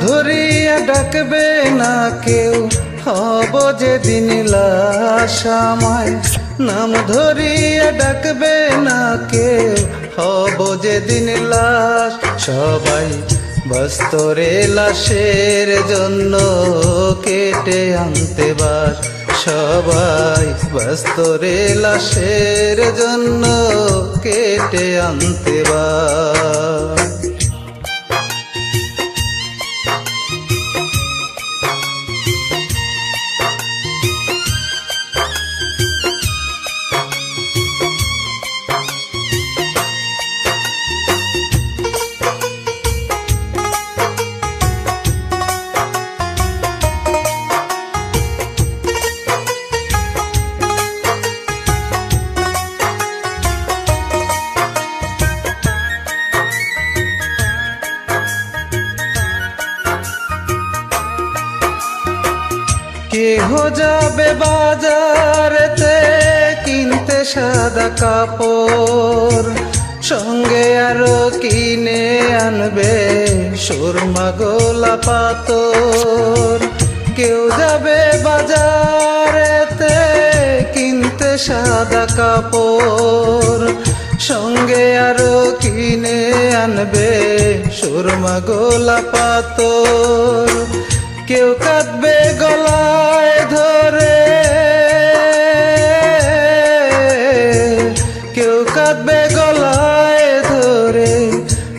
ধরিয়া ডাকবে না কেউ। হব যেদিন লাশ আমায়। নাম ধরিয়া ডাকবে না কেউ। হব যেদিন লাশ সবাই বস্তরে লাশের জন্য কেটে আনতে বাস সবাই বস্তরে লাশের জন্য কেটে আনতে বাস কেহ যাবে বাজারেতে কিনতে সাদা কাপড়? সঙ্গে আরও কিনে আনবে সুরমা গোলা পাতর কেউ যাবে বাজারেতে কিনতে সাদা কাপড়। সঙ্গে আরও কিনে আনবে সুরমা গোলা পাতর কেউ কাঁদবে গলায় কেউ কাঁদবে গলায় ধরে,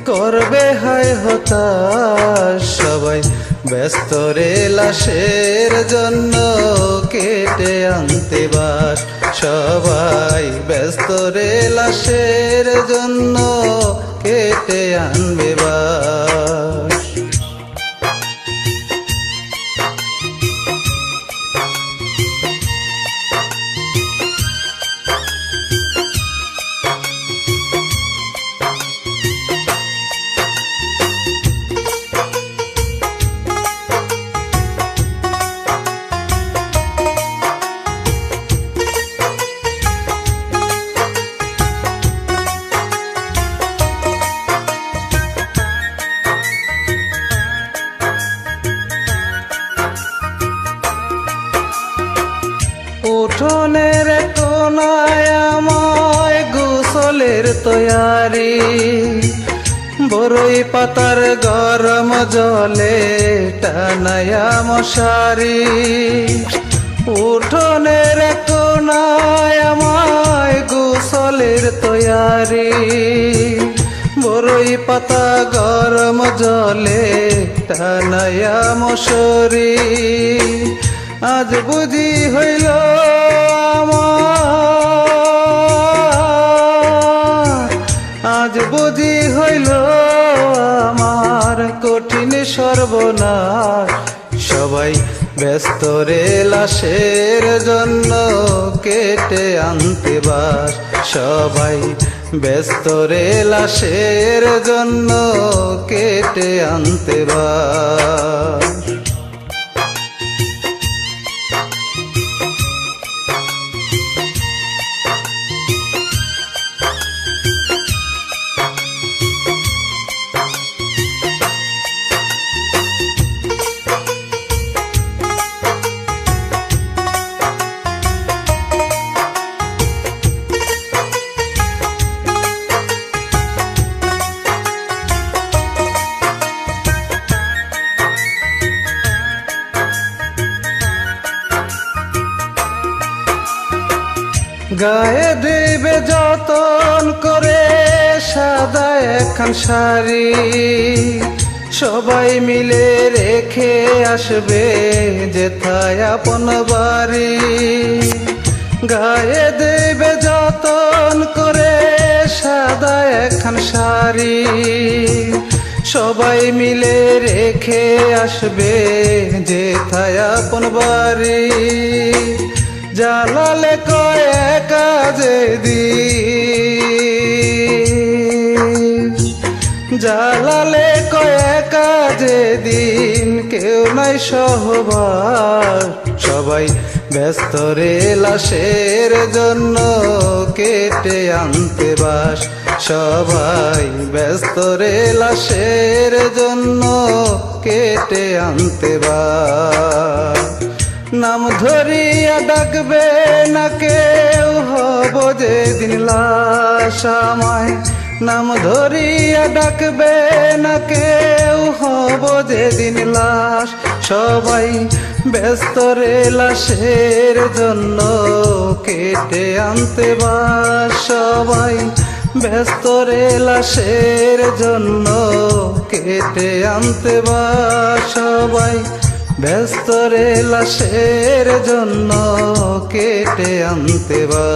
করবে হায় হতাশ সবাই। ব্যস্ত রে লাশের জন্য কেটে আনতে বাস। সবাই ব্যস্ত রে লাশের জন্য কেটে আনবে বাস। তৈয়ারি। বরই পাতার গরম জলে টানায়া মশারি। উঠোনের কোনায় আমায় গোসলের তৈয়ারি। বরই পাতা গরম জলে টানায়া মশারি। আজ বুঝি হইল আমার বুঝি হইল আমার কঠিন সর্বনাশ, সবাই ব্যস্ত রে লাশের জন্য কেটে আনতে বাস। সবাই ব্যস্ত রে লাশের জন্য কেটে আনতে বাস। গায়ে দেবে যতন করে সাদা একখান শাড়ি। সবাই মিলে রেখে আসবে যেথায় আপন বাড়ি। গায়ে দেবে যতন করে সাদা একখান শাড়ি। সবাই মিলে রেখে আসবে যেথায় আপন বাড়ি। জালালে কয় কাজে দি জালালে কয় কাজে দিন, কেউ নাই সহবার সবাই ব্যস্ত রে লাশের জন্য কেটে আনতে বাস। সবাই ব্যস্ত রে লাশের জন্য কেটে আনতে বা নাম ধরিয়া ডাকবে না কেউ হব যেদিন লাশ আমায়। নাম ধরিয়া ডাকবে না কেউ হব যেদিন লাশ। সবাই ব্যস্ত রে লাশের জন্য কেটে আনতে বা সবাই ব্যস্ত রে লাশের জন্য কেটে আনতে বা সবাই ব্যস্ত রে লাশের জন্য কেটে আনতে বা